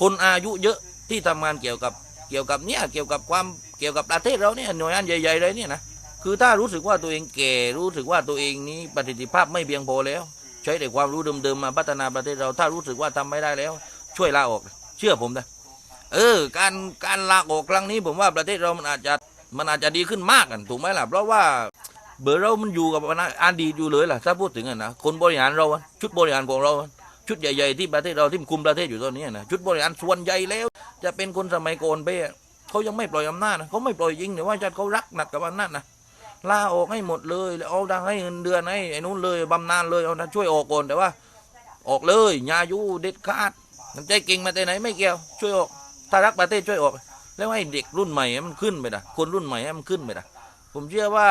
คนอายุเยอะที่ทำงานเกี่ยวกับเกี่ยวกับเนี่ยเกี่ยวกับความเกี่ยวกับประเทศเราเนี่ยหน่วยงานใหญ่ๆเลยเนี่ยนะคือถ้ารู้สึกว่าตัวเองแก่รู้สึกว่าตัวเองนี้ประสิทธิภาพไม่เพียงพอแล้ว ใช้แต่ความรู้เดิมๆมาพัฒนาประเทศเราถ้ารู้สึกว่าทำไม่ได้แล้ว ช่วยลาออก เชื่อผมนะเออ การการลาออกครั้งนี้ผมว่าประเทศเรามันอาจจะมันอาจจะดีขึ้นมากกันถูกไหมล่ะเพราะว่าเบอร์เรามันอยู่กับอดีตอยู่เลยล่ะถ้าพูดถึงอะนะคนบริหารเราชุดบริหารของเรา ชุดใหญ่ๆที่ประเทศเราที่คุมประเทศอยู่ตอนนี้นะชุดบริหารส่วนใหญ่แล้ว จะเป็นคนสมัยก่อนไปเขายังไม่ปล่อยอำนาจนะเขาไม่ปล่อยยิงแต่ว่าจะเขารักหนักกับอำนาจนะลาออกให้หมดเลยแล้วเอาดังให้เงินเดือนให้ไอ้นู้นเลยบำนาญเลยเอานะช่วยออกก่อนแต่ว่า ออกเลยยาอยู่เด็ดขาดมันใจเก่งมาแต่ไหนไม่เกี่ยวช่วยออกถ้ารักประเทศช่วยออก แล้วให้เด็กรุ่นใหม่ให้มันขึ้นไปนะคนรุ่นใหม่ให้มันขึ้นไปนะผมเชื่อว่า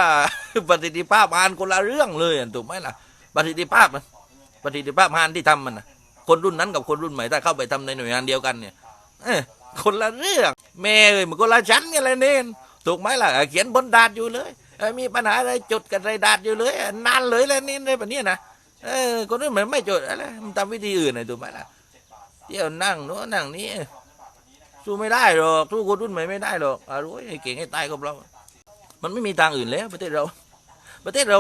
ประสิทธิภาพงานคนละเรื่องเลยถูกไหมล่ะประสิทธิภาพมันประสิทธิภาพงานที่ทำมันนะ คนรุ่นนั้นกับคนรุ่นใหม่ถ้าเข้าไปทำในหน่วยงานเดียวกันเนี่ยอคนละเรื่อง แม่เอ้ยมันคนละชั้นกันเลยเน้นถูกไหมล่ะเขียนบนดาดอยู่เลยเมีปัญหาอะไรจดกันไรดาดอยู่เลยนานเลยแล้วนี่เลยแบบนี้นะเออคนรุ่นใหม่ไม่จดอะไรมันทำวิธีอื่นเลยถูกไหมล่ะเที่ยวนั่งโน้นนั่งนี้สู้ไม่ได้หรอกสู้คนรุ่นใหม่ไม่ได้หรอกอรู้ไอ้เก่งให้ตายกับเรา มันไม่มีทางอื่นแล้วประเทศเรา ประเทศเรา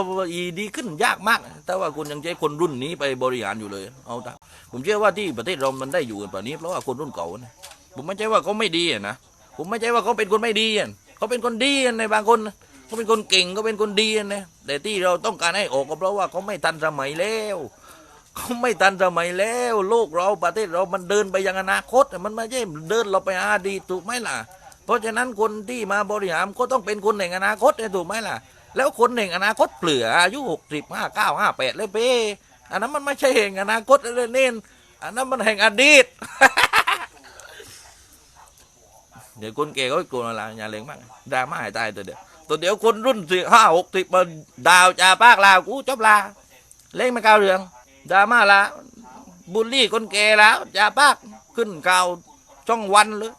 ดีขึ้นยากมาก แต่ว่าคุณยังใช้คนรุ่นนี้ไปบริหารอยู่เลย เอาตามผมเชื่อว่าที่ประเทศเรามันได้อยู่กันแบบนี้เพราะว่าคนรุ่นเก่านะผมไม่ใช่ว่าเขาไม่ดีนะ ผมไม่ใช่ว่าเขาเป็นคนไม่ดีเขาเป็นคนดีอะในบางคนเขาเป็นคนเก่งเขาเป็นคนดีนะแต่ที่เราต้องการให้ออกก็เพราะว่าเขาไม่ทันสมัยแล้วเขาไม่ทันสมัยแล้วโลกเราประเทศเรามันเดินไปยังอนาคต มันไม่ใช่เดินเราไปหาอดีตถูกไหมล่ะ เพราะฉะนั้นคนที่มาบริหารก็ต้องเป็นคนแห่งอนาคตนะถูกไหมล่ะ แล้วคนแห่งอนาคตเปลืออายุหกสิบห้าเก้าห้าแปดเลยเป้อันนั้นมันไม่ใช่แห่งอนาคตเลยเน้นอันนั้นมันแห่งอดีต เดี๋ยวคนแก่ก็โกนอะไรอย่าเล็งมากดราม่าให้ตายตัวเดียวตัวเดียวคนรุ่นสี่ห้าหกสิบมาดาวจ่าปากลาวกูจบลา เล่งมาก้าวเรื่องดราม่าละบุลลี่คนแก่แล้วจ่าปากขึ้นข่าช่องวันเลย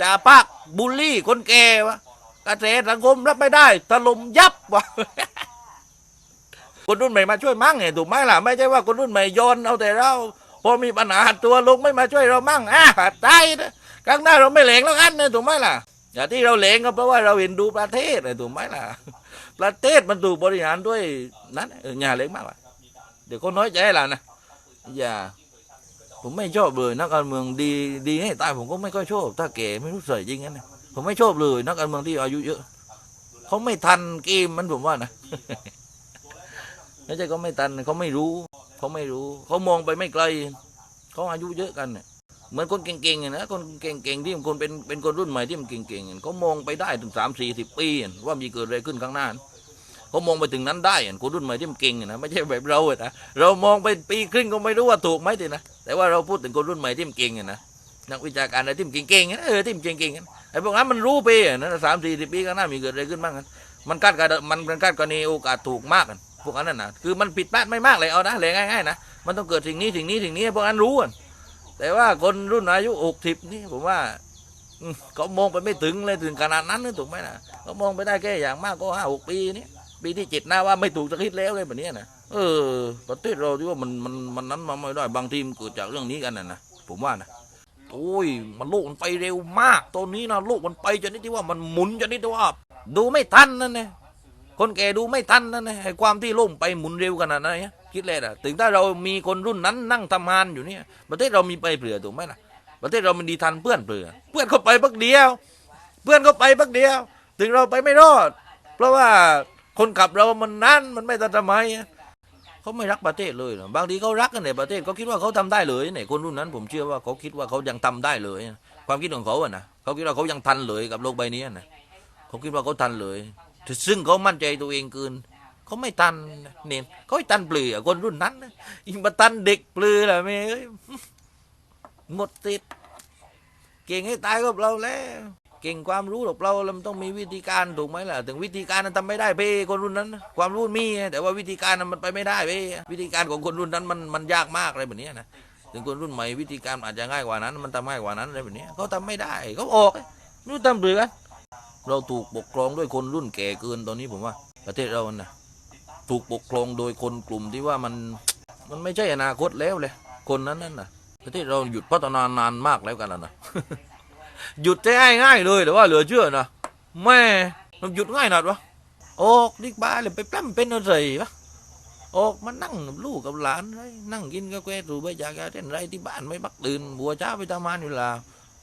จ่าปากบูลลี่คนแก่วะ กระแสสังคมรับไม่ได้ถล่มยับวะคนรุ่นใหม่มาช่วยมั่งไงถูกไหมล่ะ ไม่ใช่ว่าคนรุ่นใหม่โยนเอาแต่เราพอมีปัญหาตัวลงไม่มาช่วยเรามั่งอะตายนะครั้งหน้าเราไม่เหลงแล้วกันนะถูกไหมล่ะอย่าที่เราเหลงก็เพราะว่าเราเห็นดูประเทศนะถูกไหมล่ะ ประเทศมันถูกบริหารด้วยนั้นเอออย่าเหลงมากว่ะเดี๋ยวคนน้อยใจล่ะนะอย่าผมไม่ชอบเลยนักการเมืองดีดีให้ตายผมก็ไม่ค่อยชอบถ้าแก่ไม่รู้ใส่จริงงั้นนะ ผมไม่ชอบเลย นักการเมืองที่อายุเยอะเขาไม่ทันเกมมันผมว่านะไม่ใช่เขาไม่ทันเขาไม่รู้เขาไม่รู้เขามองไปไม่ไกลเขาอายุเยอะกันเนี่ยเหมือนคนเก่งๆนะคนเก่งๆที่มันคนเป็นเป็นคนรุ่นใหม่ที่มันเก่งๆเขามองไปได้ถึงสามสี่สิบปีว่ามีเกิดอะไรขึ้นข้างหน้าเขามองไปถึงนั้นได้คนรุ่นใหม่ที่มันเก่งนะไม่ใช่แบบเราอะนะเรามองไปปีครึ่งก็ไม่รู้ว่าถูกไหมทีนะแต่ว่าเราพูดถึงคนรุ่นใหม่ที่มันเก่งนะ นักวิชาการอะไรที่มันเก่งๆอะเออที่มันเก่งๆอะไอ้พวกนั้นมันรู้ไปนะสามสี่สิบปีข้างหน้ามีเกิดอะไรขึ้นบ้างกันมันคาดการณ์มันมันคาดการณ์โอกาสถูกมากกันพวกนั้นน่ะคือมันผิดพลาดไม่มากเลยเอานะเลยง่ายๆนะมันต้องเกิดสิ่งนี้สิ่งนี้สิ่งนี้พวกนั้นรู้อะแต่ว่าคนรุ่นอายุหกสิบนี่ผมว่าอืมเขามองไปไม่ถึงเลยถึงขนาดนั้นนะถูกไหมนะเขามองไปได้แค่อย่างมากก็ห้าหกปีนี้ปีที่เจ็ดนะว่าไม่ถูกสักทีแล้วเลยแบบนี้นะเออประเทศเราที่ว่ามันมันมันนั้นมาไม่ได้บางทีมเกิดจากเรื่องนี้กันนะนะผมว่านะ โอ้ย มันโลกมันไปเร็วมาก ตอนนี้นะโลกมันไปจนนิดที่ว่ามันหมุนจนนิดที่ว่า ดูไม่ทันนั่นเนี่ยคนแก่ดูไม่ทันนั่นไอ้ความที่โลกไปหมุนเร็วขนาดไหนคิดเลยนะถึงถ้าเรามีคนรุ่นนั้นนั่งทำงานอยู่เนี่ย ประเทศเรามีไปเปลือถูกไหมล่ะ ประเทศเรามันดีทันเพื่อนเปลือเพื่อนเขาไปพักเดียว เพื่อนเขาไปพักเดียว ถึงเราไปไม่รอด เพราะว่าคนขับเรามันนั้นมันไม่ทันสมัยอะ เขาไม่รักประเทศเลยเหรอบางทีเขารักกันในประเทศเขาคิดว่าเขาทำได้เลยเนี่ยคนรุ่นนั้น ผมเชื่อว่าเขาคิดว่าเขายังทำได้เลย ความคิดของเขาอะนะเขาคิดว่าเขายังทันเลยกับโลกใบนี้นะเขาคิดว่าเขาทันเลย ซึ่งเขามั่นใจตัวเองเกินเขาไม่ทันเนี่ยเขาให้ทันเปลือคนรุ่นนั้นนะยิ่งมาทันเด็กเปลือแหละแม่หมดติด เก่งให้ตายกับเราแล้ว เก่งความรู้หรอกเราแล้วมันต้องมีวิธีการถูกไหมล่ะ ถึงวิธีการนั้นทำไม่ได้เพ่คนรุ่นนั้น ความรู้มี แต่ว่าวิธีการนั้นมันไปไม่ได้เพ่วิธีการของคนรุ่นนั้นมันมันยากมากอะไรแบบนี้นะถึงคนรุ่นใหม่วิธีการอาจจะง่ายกว่านั้น มันทำง่ายกว่านั้นอะไรแบบนี้เขาทำไม่ได้เขาออกไม่รู้ทำหรือกันเราถูกปกครองด้วยคนรุ่นแก่เกินตอนนี้ผมว่า ประเทศเรานะถูกปกครองโดยคนกลุ่มที่ว่ามันมันไม่ใช่อนาคตแล้วเลยคนนั้นนั่นน่ะประเทศเราหยุดพัฒนานานมากแล้วกันนะ หยุดได้ง่ายๆเลยแต่ว่าเหลือเชื่อนะแม่มันหยุดง่ายหนัดวะออกดิบ้าเลยไปปล้ำเป็นอะไรวะออกมานั่งลูกกับหลานไรนั่งกินกาแฟสูบไปจากกาเต้นไรที่บ้านไม่บักตื่นบัวเช้าไปทำงานอยู่ลา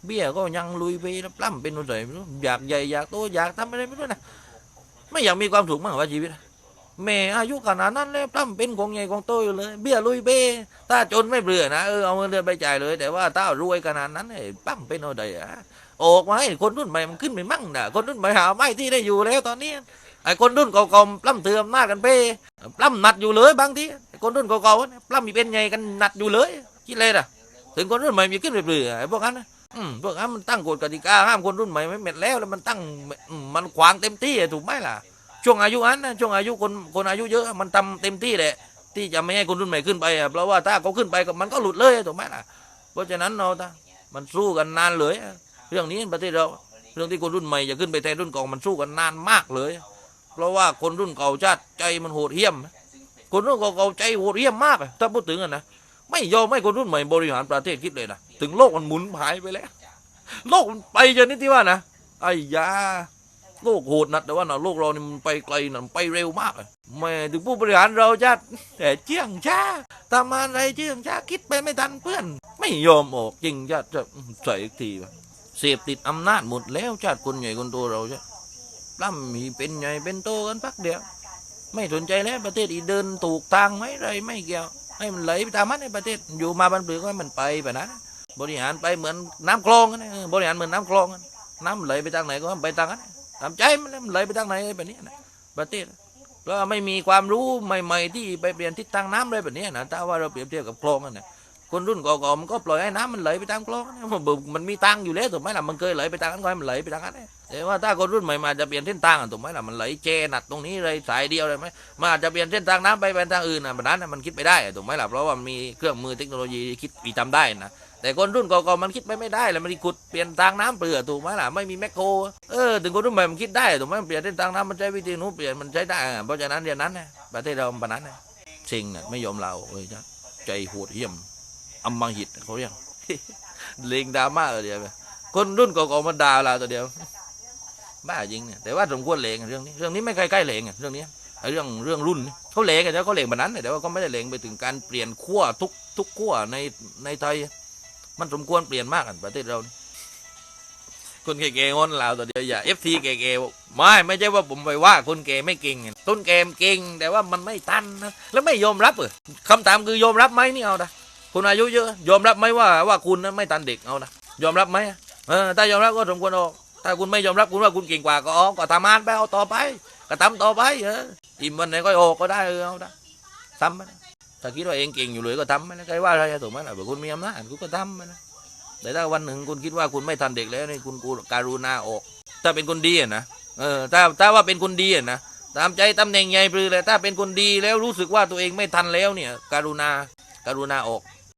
เบี้ยก็ยังลุยไปแล้วปล้ำเป็นอะไรไม่รู้อยากใหญ่อยากโตอยากทำอะไรไม่รู้นะไม่อยากมีความสุขมากกว่าชีวิต แม่อายุขนาดนั้นแล้วปล้ำเป็นของใหญ่ของโตอยู่เลย เบี้ยลุยเบ้ถ้าจนไม่เบื่อนะเออเอาเงินเดือนไปจ่ายเลย แต่ว่าถ้ารวยขนาดนั้นไอ้ปล้ำเป็นเอาใดอะออกมาให้คนรุ่นใหม่มันขึ้นไปมั่งนะคนรุ่นใหม่หาไม่ที่ได้อยู่แล้วตอนนี้ไอ้คนรุ่นเก่าๆปล้ำเตือมหน้าจกันเป้ปล้ำหนัดอยู่เลยบางทีไอ้คนรุ่นเก่าๆปล้ำมีเป็นไงกันหนัดอยู่เลยคิดเลยนะถึงคนรุ่นใหม่มีขึ้นไปเบื่อไอ้พวกนั้นอืมพวกนั้นมันตั้งกฎกติกาห้ามคนรุ่นใหม่ไม่เม็ดแล้วแล้วมันตั้งมันขวางเต็มที่ถูกไหมล่ะ ช่วงอายุนั้นนะช่วงอายุคนคนอายุเยอะมันทำเต็มที่แหละที่จะไม่ให้คนรุ่นใหม่ขึ้นไปอะเพราะว่าถ้าเขาขึ้นไปมันก็หลุดเลยถูกไหมล่ะ เพราะฉะนั้นเราถ้ามันสู้กันนานเลย เรื่องนี้ประเทศเราเรื่องที่คนรุ่นใหม่จะขึ้นไปแทนรุ่นเก่ามันสู้กันนานมากเลย เพราะว่าคนรุ่นเก่าชาติใจมันโหดเหี้ยม คนรุ่นเก่าใจโหดเหี้ยมมากถ้าพูดถึงอะนะไม่ยอมให้คนรุ่นใหม่บริหารประเทศคิดเลยนะถึงโลกมันหมุนผายไปแล้ว โลกมันไปจนนี่ที่ว่านะไอ้ยา โลกโหดนะแต่ว่านะโลกเรานี่มันไปไกลนะมันไปเร็วมากแม่ถึงผู้บริหารเราจะแต่เจียงช้าทำอะไรเจียงช้าคิดไปไม่ทันเพื่อน ไม่ยอมออกจริงจะจะใส่อีกทีวะเสพติดอำนาจหมดแล้วชาติคนใหญ่คนโตเราจะปล้ำมีเป็นใหญ่เป็นโตกันพักเดียว ไม่สนใจแล้วประเทศอีเดินถูกทางไหมไรไม่เกี่ยวให้มันไหลไปตามมันในประเทศอยู่มาบันเปลือกให้มันไปแบบนั้นบริหารไปเหมือนน้ำคลองนะเออบริหารเหมือนน้ำคลองอะน้ำไหลไปทางไหนก็ไปทางนั้น ตาใจมันแล้วมันไหลไปทางไหนแบบนี้นะประเทศแล้วไม่มีความรู้ใหม่ ๆ ที่ไปเปลี่ยนทิศทางน้ำเลยแบบนี้นะถ้าว่าเราเปรียบเทียบกับคลองนะคนรุ่นก่อนๆมันก็ปล่อยให้น้ำมันไหลไปตามคลองมันมีทางอยู่แล้วถูกไหมล่ะมันเคยไหลไปทางนั้นก็ให้มันไหลไปทางนั้นแต่ว่าถ้าคนรุ่นใหม่มาจะเปลี่ยนเส้นทางอะถูกไหมล่ะมันไหลเจหนัดตรงนี้เลยสายเดียวเลยไหมมันอาจจะเปลี่ยนเส้นทางน้ำไปเป็นทางอื่นนะแบบนั้นนะมันคิดไปได้ถูกไหมล่ะเพราะว่ามันมีเครื่องมือเทคโนโลยีคิดปีทำได้นะ แต่คนรุ่นเก่าๆมันคิดไปไม่ได้เลยมันขุดเปลี่ยนทางน้ำเปลือถูกไหมล่ะไม่มีแมคโครเออถึงคนรุ่นใหม่มันคิดได้ถูกไหมมันเปลี่ยนเส้นทางน้ำมันใช้วิธีนู้นเปลี่ยนมันใช้ได้เพราะฉะนั้นเดี๋ยวนั้นนะประเทศเราปนนั้นนะเซ็งน่ะไม่ยอมเราเอ้ยจ้ะใจโหดเหี้ยมอำมหิตเขาเรียกเลงดราม่าเดียวคนรุ่นเก่าๆมาด่าเราตัวเดียวบ้าจริงเนี่ยแต่ว่าสมควรเลงเรื่องนี้เรื่องนี้ไม่ใกล้ๆเลงเรื่องนี้เรื่องเรื่องรุ่นเขาเลงแล้วเขาเลงแบบนั้นแต่ว่าก็ไม่ได้เลงไปถึงการเปลี่ยนขั้วทุกทุกขั้วในในไทย มันสมควรเปลี่ยนมากกันประเทศเราคนแก่งๆงอนลาวตัวเดียวอย่าเอฟทีแก่งๆไม่ไม่ใช่ว่าผมไปว่าคนแก่งไม่เก่งไงต้นแกมเก่งแต่ว่ามันไม่ทันนะแล้วไม่ยอมรับเออคำถามคือยอมรับไหมนี่เอานะคุณอายุเยอะยอมรับไหมว่าว่าคุณนั้นไม่ทันเด็กเอานะยอมรับไหมเออถ้ายอมรับก็สมควรออกถ้าคุณไม่ยอมรับคุณว่าคุณเก่งกว่าก็ออกก็ทำงานไปเอาต่อไป ก็ทำต่อไปเอออิ่มวันไหนก็ออกก็ได้เออเอาได้ทำไป ถ้าคิดว่าเองเก่งอยู่เลยก็ทำไปนะใครว่าอะไรถูกไหมล่ะแบบคุณมีอำนาจคุณก็ทำไปนะแต่ถ้าวันหนึ่งคุณคิดว่าคุณไม่ทันเด็กแล้วนี่คุณการุณาออก ถ้าเป็นคนดีอะนะเออถ้าถ้าว่าเป็นคนดีอะนะตามใจตำแหน่งใหญ่ปรือเลยถ้าเป็นคนดีแล้วรู้สึกว่าตัวเองไม่ทันแล้วเนี่ย การุณาการุณาออก